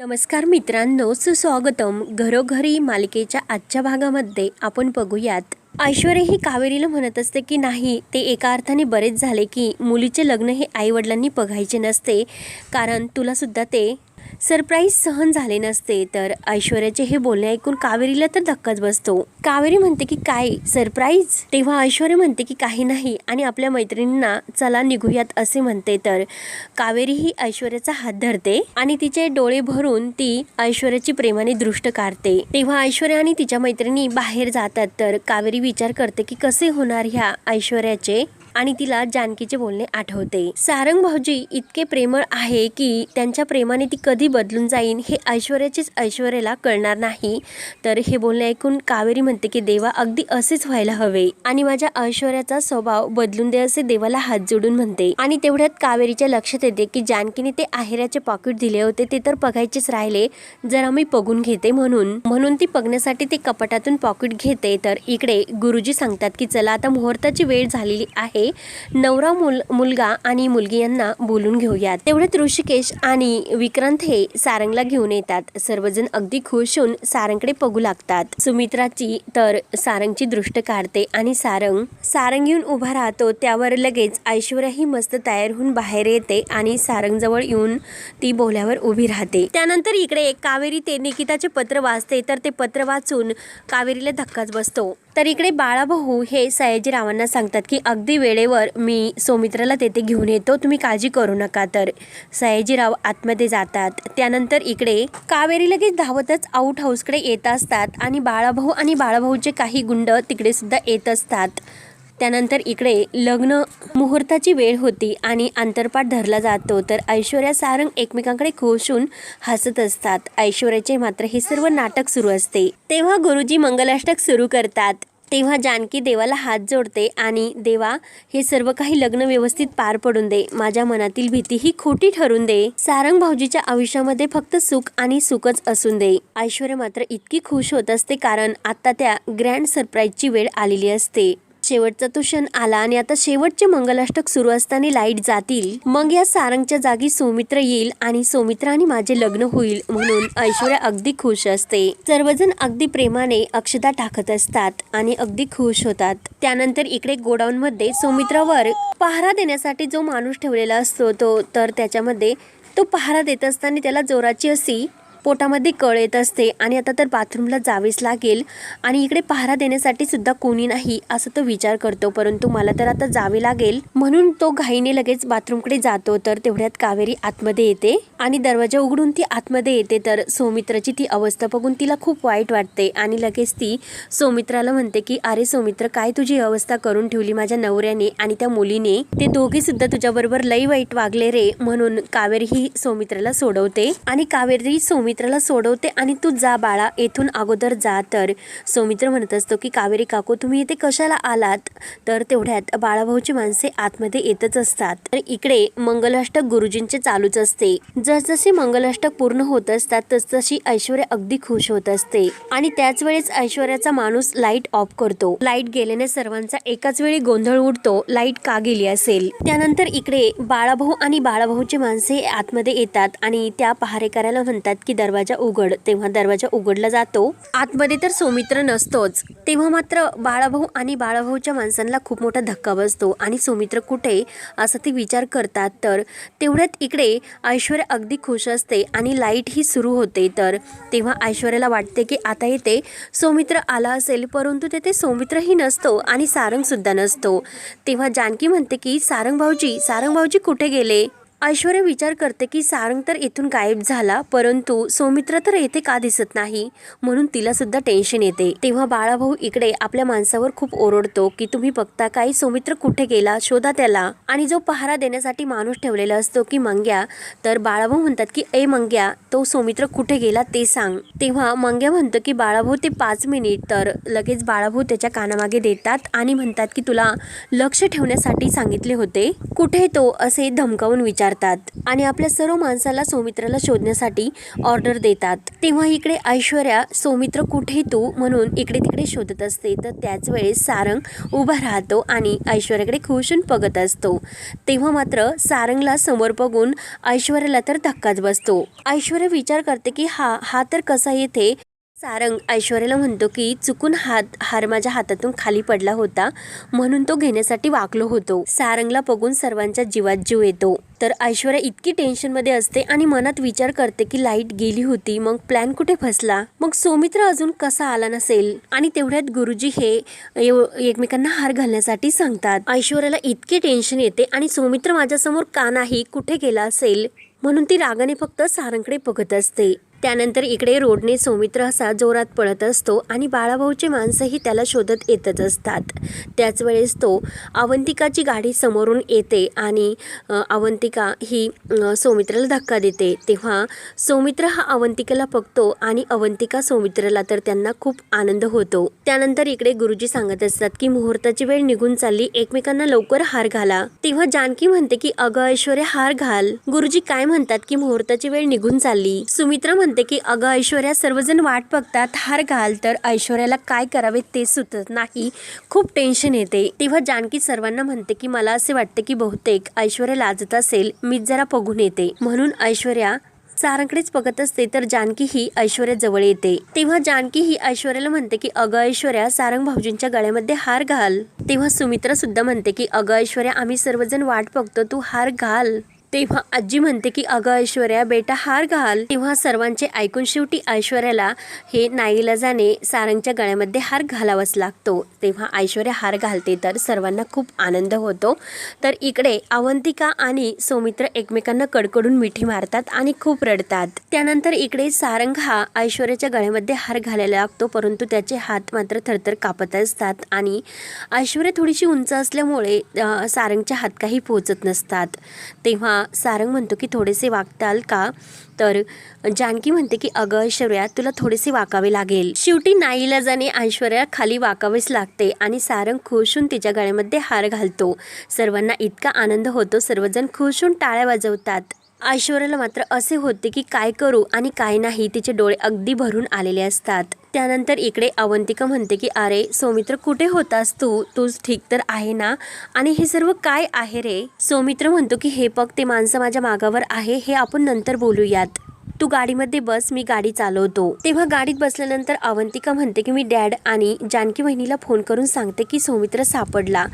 नमस्कार मित्रांनो सुस्वागतम. घरोघरी मालिकेच्या आजच्या भागामध्ये आपण बघूयात ऐश्वर्या ही कावेरीला म्हणत असते की नाही ते एका अर्थाने बरेच झाले की मुलीचे लग्न हे आईवडिलांनी बघायचे नसते. कारण तुलासुद्धा ते सरप्राईज सहन झाले नसते तर ऐश्वर्याचे हे बोलणे ऐकून कावेरीला तर धक्काच बसतो. कावेरी म्हणते की काय सरप्राईज? तेव्हा ऐश्वर्या म्हणते की काही नाही आणि आपल्या मैत्रिणींना चला निघूयात असे म्हणते. तर कावेरी ही ऐश्वर्याचा हात धरते आणि तिचे डोळे भरून ती ऐश्वर्याची प्रेमाने दृष्ट काढते. तेव्हा ऐश्वर्या आणि तिच्या मैत्रिणी बाहेर जातात तर कावेरी विचार करते की कसे होणार ह्या ऐश्वर्याचे आणि तिला जानकीचे बोलणे आठवते. सारंग भाऊजी इतके प्रेमळ आहे की त्यांच्या प्रेमाने ती कधी बदलून जाईन हे ऐश्वर्याचेच ऐश्वर्याला कळणार नाही. तर हे बोलणे ऐकून कावेरी म्हणते की देवा अगदी असेच व्हायला हवे. आणि माझ्या ऐश्वर्याचा स्वभाव बदलून दे असे देवाला हात जोडून म्हणते. आणि तेवढ्यात कावेरीच्या लक्षात येते की जानकीने ते आहेराचे पॉकेट दिले होते ते तर बघायचेच राहिले. जरा मी बघून घेते म्हणून. म्हणून ती बघण्यासाठी ते कपाटातून पॉकेट घेते. तर इकडे गुरुजी सांगतात की चला आता मुहूर्ताची वेळ झालेली आहे. नवरा मुल मुलगा आणि मुलगी यांना बोलून घेऊयात. तेवढ्यात ऋषिकेश आणि विक्रांत हे सारंगला घेऊन येतात. सर्वजण अगदी खुश होऊन सारंगकडे बघू लागतात. सुमित्राची तर सारंगची दृष्ट काढते आणि सारंग सारंग येऊन उभा राहतो. त्यावर लगेच ऐश्वर्याही मस्त तयार होऊन बाहेर येते आणि सारंगजवळ येऊन ती बोल्यावर उभी राहते. त्यानंतर इकडे कावेरी ते निकिताचे पत्र वाचते. तर ते पत्र वाचून कावेरीला धक्काच बसतो. तर इकडे बाळाभाऊ हे सयाजीरावांना सांगतात की अगदी वेळेवर मी सौमित्राला तेथे घेऊन येतो. तुम्ही काळजी करू नका. तर सयाजीराव आतमध्ये जातात. त्यानंतर इकडे कावेरी लगेच धावतच आऊट हाऊसकडे येत असतात आणि बाळाभाऊ आणि बाळाभाऊचे काही गुंड तिकडे सुद्धा येत असतात. त्यानंतर इकडे लग्न मुहूर्ताची वेळ होती आणि आंतरपाठ धरला जातो. तर ऐश्वर्या सारंग एकमेकांकडे खुश होऊन हसत असतात. ऐश्वर्याचे मात्र हे सर्व नाटक सुरू असते. तेव्हा गुरुजी मंगलाष्टक सुरू करतात. तेव्हा जानकी देवाला हात जोडते आणि देवा हे सर्व काही लग्न व्यवस्थित पार पडून दे. माझ्या मनातील भीती ही खोटी ठरून दे. सारंग भाऊजीच्या आयुष्यामध्ये फक्त सुख आणि सुखच असून दे. ऐश्वर्या मात्र इतकी खुश होत असते कारण आता त्या ग्रँड सरप्राईजची वेळ आलेली असते. शेवटचा तो क्षण आला आणि आता शेवटचे मंगलाष्टक सुरू असताना लाइट जातील. मग या सारंगच्या जागी सौमित्र येईल आणि सौमित्र आणि माझे लग्न होईल म्हणून ऐश्वर्या अगदी खुश असते. सर्वजण अगदी प्रेमाने अक्षता टाकत असतात आणि अगदी खुश होतात. त्यानंतर इकडे गोडाऊन मध्ये सौमित्रावर पहारा देण्यासाठी जो माणूस ठेवलेला असतो तो तर त्याच्यामध्ये तो पहारा देत असताना त्याला जोराची अशी पोटामध्ये कळ येत असते आणि आता तर बाथरूमला जावेच लागेल. आणि इकडे पहारा देण्यासाठी सुद्धा कोणी नाही असं तो विचार करतो. परंतु मला तर आता जावे लागेल. म्हणून तो घाईने लगेच बाथरूमकडे जातो. तर तेवढ्यात कावेरी आतमध्ये येते. आणि दरवाजा उघडून ती आतमध्ये येते. तर सौमित्राची ती अवस्था बघून तिला खूप वाईट वाटते. आणि लगेच ती सौमित्राला म्हणते की अरे सौमित्र काय तुझी अवस्था करून ठेवली माझ्या नवऱ्याने आणि त्या मुलीने? ते दोघे सुद्धा तुझ्याबरोबर लई वाईट वागले रे. म्हणून कावेरी ही सौमित्राला सोडवते. आणि कावेरी सौमित्राला सोडवते आणि तू जा बाळा येथून अगोदर जा तर. सौमित्र म्हणत असतो की कावेरी काकू तुम्ही इथे कशाला आलात? तर तेवढ्यात बाळाभाऊची माणसे आतमध्ये येतच असतात. तर इकडे मंगलाष्टक गुरुजींचे चालूच असते. जसजसे मंगलाष्टक पूर्ण होत असतात तसतशी ऐश्वर्या अगदी खुश होत असते. आणि त्याच वेळेस ऐश्वर्याचा माणूस लाइट ऑफ करतो. लाइट गेल्याने सर्वांचा एकाच वेळी गोंधळ उडतो. लाइट का गेली असेल? त्यानंतर इकडे बाळाभाऊ आणि बाळाभाऊची माणसे आतमध्ये येतात आणि त्या पहारेकऱ्याला म्हणतात की दरवाजा उघड तेव्हा दरवाजा उघडला जातो. आतमध्ये तर सौमित्र नसतोच. तेव्हा मात्र बाळाभाऊ आणि बाळाभाऊच्या माणसांना खूप मोठा धक्का बसतो. आणि सौमित्र कुठे? असं ते विचार करतात. तर तेवढ्यात इकडे ऐश्वर्या अगदी खुश असते आणि लाइट ही सुरू होते. तर तेव्हा ऐश्वर्याला वाटते की आता येते सौमित्र आला असेल. परंतु तेथे सौमित्रही नसतो आणि सारंगसुद्धा नसतो. तेव्हा जानकी म्हणते की सारंग भाऊजी सारंग भाऊजी कुठे गेले? ऐश्वर्या विचार करते की सारंग तर इथून गायब झाला परंतु सौमित्र तर येथे का दिसत नाही? म्हणून तिला सुद्धा टेन्शन येते. तेव्हा बाळाभाऊ इकडे आपल्या माणसावर खूप ओरडतो की तुम्ही बघता काही सौमित्र कुठे गेला? शोधा त्याला. आणि जो पहारा देण्यासाठी माणूस ठेवलेला असतो की मंग्या. तर बाळाभाऊ म्हणतात की ए मंग्या तो सौमित्र कुठे गेला ते सांग. तेव्हा मंग्या म्हणतो की बाळाभाऊ ते पाच मिनिट. तर लगेच बाळाभाऊ त्याच्या कानामागे देतात आणि म्हणतात की तुला लक्ष ठेवण्यासाठी सांगितले होते. कुठे तो? असे धमकावून विचार विचारतात आणि आपल्या सर्व माणसाला सौमित्राला शोधण्यासाठी ऑर्डर देतात. तेव्हा इकडे ऐश्वर्या सौमित्र कुठे तू? म्हणून इकडे तिकडे शोधत असते. तर त्याच वेळेस सारंग उभा राहतो आणि ऐश्वर्याकडे खुशून बघत असतो. तेव्हा मात्र सारंगला समोर बघून ऐश्वर्याला तर धक्काच बसतो. ऐश्वर्या विचार करते की हा हा तर कसा येथे सारंग ऐश्वर्याला म्हणतो की चुकून हात हार माझ्या हातातून खाली पडला होता म्हणून तो घेण्यासाठी वाकलो होतो. सारंगला बघून सर्वांच्या जीवात जीव येतो. तर ऐश्वर्या इतकी टेन्शनमध्ये असते आणि मनात विचार करते की लाइट गेली होती मग प्लॅन कुठे फसला? मग सौमित्र अजून कसा आला नसेल? आणि तेवढ्यात गुरुजी हे एकमेकांना हार घालण्यासाठी सांगतात. ऐश्वर्याला इतके टेन्शन येते आणि सौमित्र माझ्यासमोर का नाही कुठे गेला असेल? म्हणून ती रागाने फक्त सारंगकडे बघत असते. त्यानंतर इकडे रोडने सौमित्र असा जोरात पळत असतो आणि बाळाभाऊचे माणसंही त्याला शोधत येतच असतात. त्याच वेळेस तो अवंतिकाची गाडी समोरून येते आणि अवंतिका ही सौमित्राला धक्का देते. तेव्हा सौमित्र हा अवंतिकेला बघतो आणि अवंतिका सौमित्राला तर त्यांना खूप आनंद होतो. त्यानंतर इकडे गुरुजी सांगत असतात की मुहूर्ताची वेळ निघून चालली एकमेकांना लवकर हार घाला. तेव्हा जानकी म्हणते की अगं ऐश्वर्या हार घाल. गुरुजी काय म्हणतात की मुहूर्ताची वेळ निघून चालली. सुमित्रा म्हणते म्हणते की अगं ऐश्वर्या सर्वजण वाट बघतात हार घाल तर ऐश्वर्याला काय करावे ते सुचत नाही. खूप टेन्शन येते. तेव्हा जानकी सर्वांना म्हणते की मला असे वाटते की बहुतेक ऐश्वर्या लाजत असेल मीच जरा बघून येते. म्हणून ऐश्वर्या सारांकडेच बघत असते तर जानकी ही ऐश्वर्या जवळ येते. तेव्हा जानकी ही ऐश्वर्याला म्हणते की अगं ऐश्वर्या सारंग भाऊजींच्या गळ्यामध्ये हार घाल. तेव्हा सुमित्रा सुद्धा म्हणते की अगं ऐश्वर्या आम्ही सर्वजण वाट बघतो तू हार घाल. तेव्हा आजी म्हणते की अगं ऐश्वर्या बेटा हार घाल. तेव्हा सर्वांचे ऐकून शेवटी ऐश्वर्याला हे नाईलाजाने सारंगच्या गळ्यामध्ये हार घालावाच लागतो. तेव्हा ऐश्वर्या हार घालते तर सर्वांना खूप आनंद होतो. तर इकडे अवंतिका आणि सौमित्र एकमेकांना कडकडून मिठी मारतात आणि खूप रडतात. त्यानंतर इकडे सारंग हा ऐश्वर्याच्या गळ्यामध्ये हार घालायला लागतो परंतु त्याचे हात मात्र थरथर कापत असतात आणि ऐश्वर्या थोडीशी उंच असल्यामुळे सारंगच्या हात काही पोहोचत नसतात. तेव्हा सारंग म्हणतो की थोडेसे वागताल का? तर जानकी म्हणते की अगं ऐश्वर्या तुला थोडेसे वाकावे लागेल. शेवटी नाईलाजाने ऐश्वर्या खाली वाकावेच लागते आणि सारंग खुशून तिच्या गळ्यामध्ये हार घालतो. सर्वांना इतका आनंद होतो सर्वजण खुशून टाळ्या वाजवतात. ऐश्वर्याला मात्र असे होते की काय करू? आणि काय नाही. तिचे डोळे अगदी भरून आलेले असतात. त्यानंतर इकडे अवंतिका म्हणते की अरे सौमित्र कुठे होतास तू? तूच ठीक तर आहे ना? आणि हे सर्व काय आहे रे? सौमित्र म्हणतो की हे पग ते माणसं माझ्या मागावर आहे हे आपण नंतर बोलूयात. तू गाडीमध्ये बस मी गाडी चालवतो. तेव्हा गाडीत बसल्यानंतर अवंतिका म्हणते की मी डॅड आणि जानकी बहिणीला फोन करून सांगते की सौमित्र सापडला.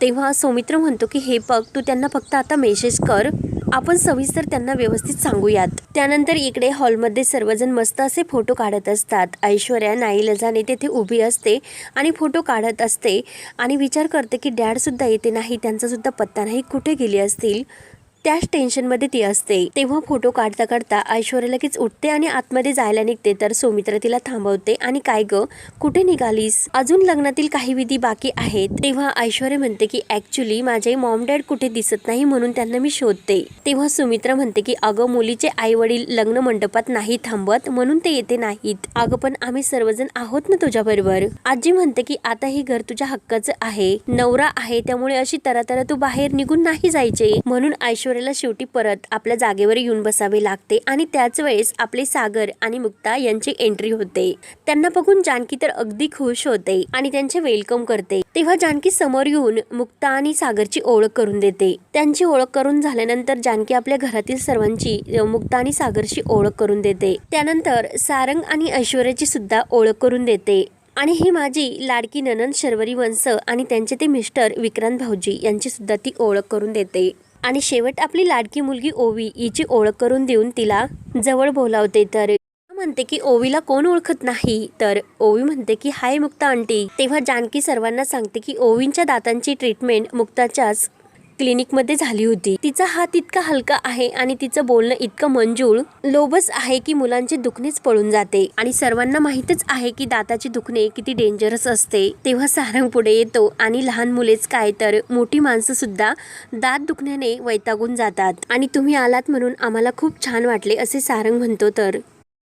तेव्हा सौमित्र म्हणतो की हे पग तू त्यांना फक्त आता मेसेज कर. आपण सविस्तर त्यांना व्यवस्थित सांगूयात. त्यानंतर इकडे हॉलमध्ये सर्वजण मस्त असे फोटो काढत असतात. ऐश्वर्या नाईलजाने तेथे उभी असते आणि फोटो काढत असते आणि विचार करते की डॅडसुद्धा येते नाही त्यांचासुद्धा पत्ता नाही कुठे गेले असतील? त्याच टेन्शनमध्ये ती असते. तेव्हा फोटो काढता काढता ऐश्वर्या लगेच उठते आणि आतमध्ये जायला निघते. तर सौमित्र तिला थांबवते. आणि काय ग? कुठे निघालीस? अजून लग्नातील काही विधी बाकी आहेत. तेव्हा ऐश्वर्या म्हणते की ऍक्च्युली माझे मॉम डॅड कुठे दिसत नाही म्हणून त्यांना मी शोधते. तेव्हा सुमित्रा म्हणते की अगं मुलीचे आई वडील लग्न मंडपात नाही थांबत म्हणून ते येते नाहीत. अगं पण आम्ही सर्वजण आहोत ना तुझ्या बरोबर आजी म्हणते की आता हे घर तुझ्या हक्काचं आहे. नवरा आहे त्यामुळे अशी तरातरा तू बाहेर निघून नाही जायचे. म्हणून ऐश्वर्याला शेवटी परत आपल्या जागेवर येऊन बसावे लागते आणि त्याच वेळेस आपले सागर आणि मुक्ता यांची एंट्री होते. त्यांना बघून जानकी तर अगदी खुश होते आणि त्यांचे वेलकम करते. तेव्हा जानकी समोर येऊन मुक्ता आणि सागरची ओळख करून देते. त्यांची ओळख करून झाल्यानंतर जानकी आपल्या घरातील सर्वांची मुक्ता आणि सागरची ओळख करून देते. त्यानंतर सारंग आणि ऐश्वर्याची सुद्धा ओळख करून देते. आणि ही माझी लाडकी ननंद शर्वरी वंश आणि त्यांचे ते मिस्टर विक्रांत भाऊजी यांची सुद्धा ती ओळख करून देते. आणि शेवट आपली लाडकी मुलगी ओवी हिची ओळख करून देऊन तिला जवळ बोलावते. तर म्हणते की ओवीला कोण ओळखत नाही? तर ओवी म्हणते की हाय मुक्ता आंटी. तेव्हा जानकी सर्वांना सांगते की ओवींच्या दातांची ट्रीटमेंट मुक्ताच्याच क्लिनिकमध्ये झाली होती. तिचा हात इतका हलका आहे आणि तिचं बोलणं इतकं मंजूळ लोबस आहे की मुलांचे दुखणेच पळून जाते. आणि सर्वांना माहीतच आहे की दाताचे दुखणे किती डेंजरस असते. तेव्हा सारंग पुढे येतो आणि लहान मुलेच काय तर मोठी माणसं सुद्धा दात दुखण्याने वैतागून जातात. आणि तुम्ही आलात म्हणून आम्हाला खूप छान वाटले असे सारंग म्हणतो तर.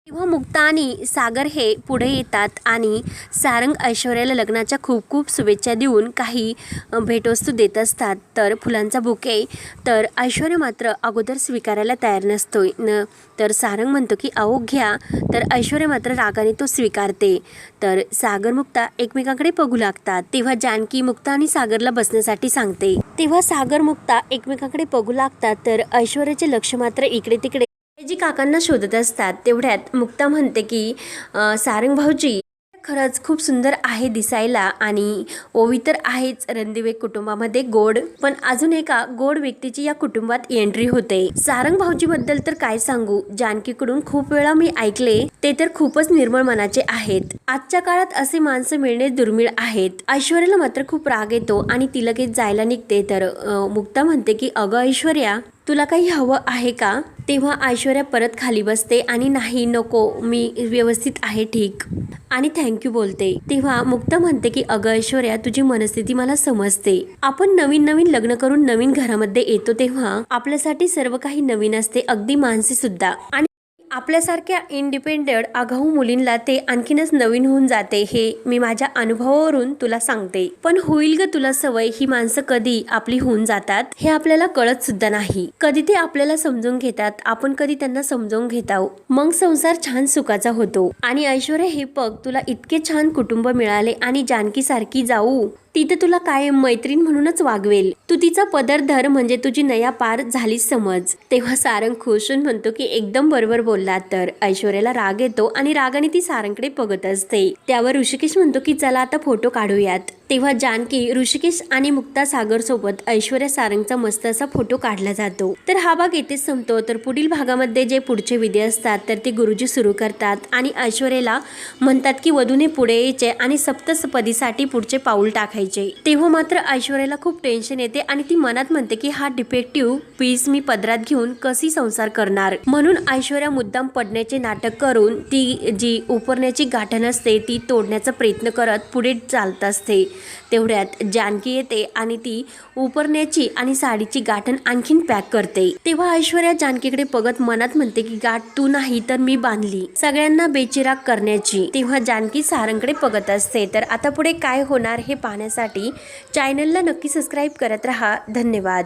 तेव्हा मुक्ता आणि सागर हे पुढे येतात आणि सारंग ऐश्वर्याला लग्नाच्या खूप खूप शुभेच्छा देऊन काही भेटवस्तू देत असतात. तर फुलांचा बुके तर ऐश्वर्या मात्र अगोदर स्वीकारायला तयार नसतोय. न तर सारंग म्हणतो की अहो घ्या. तर ऐश्वर्या मात्र रागाने तो स्वीकारते. तर सागर मुक्ता एकमेकांकडे बघू लागतात. तेव्हा जानकी मुक्ता आणि सागरला बसण्यासाठी सांगते. तेव्हा सागर मुक्ता एकमेकांकडे बघू लागतात. तर ऐश्वर्याचे लक्ष मात्र इकडे तिकडे जी काकांना शोधत असतात तेवढ्यात मुक्ता म्हणते की सारंगभाऊजी सारंग भाऊजी खरंच खूप सुंदर आहे दिसायला आणि ओवी तर आहेच रणदिवे कुटुंबामध्ये गोड पण अजून एका गोड व्यक्तीची या कुटुंबात एंट्री होते. सारंग भाऊजीबद्दल तर काय सांगू? जानकीकडून खूप वेळा मी ऐकले ते तर खूपच निर्मळ मनाचे आहेत. आजच्या काळात असे माणसं मिळणे दुर्मिळ आहेत. ऐश्वर्याला मात्र खूप राग येतो आणि ती लगेच जायला निघते. तर मुक्ता म्हणते की अगं ऐश्वर्या तुला काही हवं आहे का? तेव्हा ऐश्वर्या परत खाली बसते आणि नाही नको मी व्यवस्थित आहे ठीक. आणि थँक्यू बोलते. तेव्हा मुक्ता म्हणते की अगं ऐश्वर्या तुझी मनस्थिती मला समजते. आपण नवीन नवीन लग्न करून नवीन घरामध्ये येतो तेव्हा आपल्यासाठी सर्व काही नवीन असते अगदी माणसे सुद्धा आणि आपल्यासारख्या इंडिपेंडेंट आगाऊ मुलींना ते आणखीनच नवीन होऊन जाते हे मी माझ्या अनुभवावरून तुला सांगते. पण होईल ग तुला सवय ही माणसं कधी आपली होऊन जातात? हे आपल्याला कळत सुद्धा नाही. कधी ते आपल्याला समजून घेतात आपण कधी त्यांना समजून घेताव आहोत. मग संसार छान सुखाचा होतो. आणि ऐश्वर्या हे पग तुला इतके छान कुटुंब मिळाले आणि जानकी सारखी जाऊ. ती तर तुला कायम मैत्रीण म्हणूनच वागवेल. तू तिचा पदर धर म्हणजे तुझी नया पार झाली समज. तेव्हा सारंग खुश होऊन म्हणतो की एकदम बरोबर बोलला तर. ऐश्वर्याला राग येतो आणि रागाने ती सारंगकडे बघत असते. त्यावर ऋषिकेश म्हणतो की चला आता फोटो काढूयात. तेव्हा जानकी ऋषिकेश आणि मुक्ता सागर सोबत ऐश्वर्या सारंगचा मस्त असा फोटो काढला जातो. तर हा भाग येथेच संपतो. तर पुढील भागामध्ये जे पुढचे विधी असतात तर ते गुरुजी सुरू करतात आणि ऐश्वर्याला म्हणतात की वधूने पुढे यायचे आणि सप्तसपदीसाठी पुढचे पाऊल टाकायचे. तेव्हा मात्र ऐश्वर्याला खूप टेन्शन येते आणि ती मनात म्हणते की हा डिफेक्टिव्ह पीस मी पदरात घेऊन कशी संसार करणार? म्हणून ऐश्वर्या मुद्दाम पडण्याचे नाटक करून ती जी उपरण्याची गाठण असते ती तोडण्याचा प्रयत्न करत पुढे चालत असते. तेवढ्यात जानकी येते आणि ती उपरण्याची आणि साडीची गाठण आणखीन पॅक करते. तेव्हा ऐश्वर्या जानकीकडे बघत मनात म्हणते की गाठ तू नाही तर मी बांधली. सगळ्यांना बेचिराग करण्याची. तेव्हा जानकी सारंगकडे बघत असते. तर आता पुढे काय होणार हे पाहण्यासाठी चॅनलला नक्की सबस्क्राईब करत राहा. धन्यवाद.